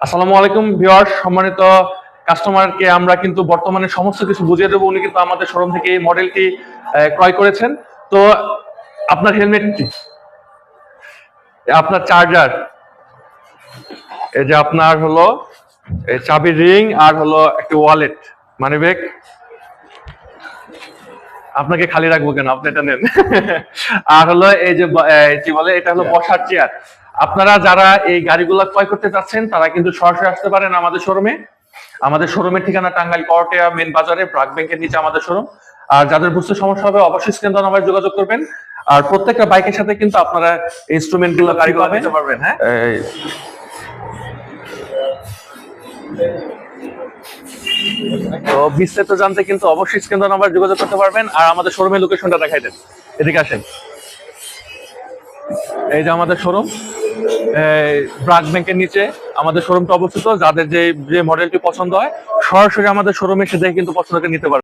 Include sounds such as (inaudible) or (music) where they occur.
আসসালামু আলাইকুম ভিউয়ার্স, সম্মানিত কাস্টমারকে আমরা কিন্তু বর্তমানে সমস্ত কিছু বুঝিয়ে দেবো। উনি কিন্তু আমাদের শোরুম থেকে এই মডেলটি ক্রয় করেছেন। তো আপনার হেলমেটটি আপনার চার্জার এই যে আপনার হলো চাবি রিং আর হলো একটি ওয়ালেট মানি ব্যাগ আপনাকে খালি রাখব কেন? আপনি এটা নেন। (laughs) আর হলো এই যে কি বলে? এটা হলো বসার চেয়ার আপনারা যারা এই গাড়িগুলো ক্রয় করতে চাচ্ছেন তারা কিন্তু সরাসরি আসতে পারেন আমাদের শোরুমে। আমাদের শোরুমের ঠিকানা টাঙ্গাইল করটিয়া মেন বাজারে ব্রাক ব্যাংকের নিচে আমাদের শোরুম। আর যাদের বুঝতে সমস্যা হবে অবশ্যই স্ক্রিন নাম্বার যোগাযোগ করবেন। আর প্রত্যেকটা বাইকের সাথে কিন্তু আপনারা ইনস্ট্রুমেন্টগুলো গাড়ি পাবেন। পারবেন হ্যাঁ? তো বিস্তারিত জানতে কিন্তু অবশ্যই স্ক্রিন নাম্বার যোগাযোগ করতে পারবেন। আর আমাদের শোরুমের লোকেশনটা দেখাই দেন। এদিকে আসেন। এই যে আমাদের শোরুম। ব্রাক ব্যাংকের নিচে আমাদের শোরুমটা অবস্থিত। যাদের যে যে মডেলটি পছন্দ হয়, সরাসরি আমাদের শোরুমে দেখে কিন্তু পছন্দ করে নিতে পারবে।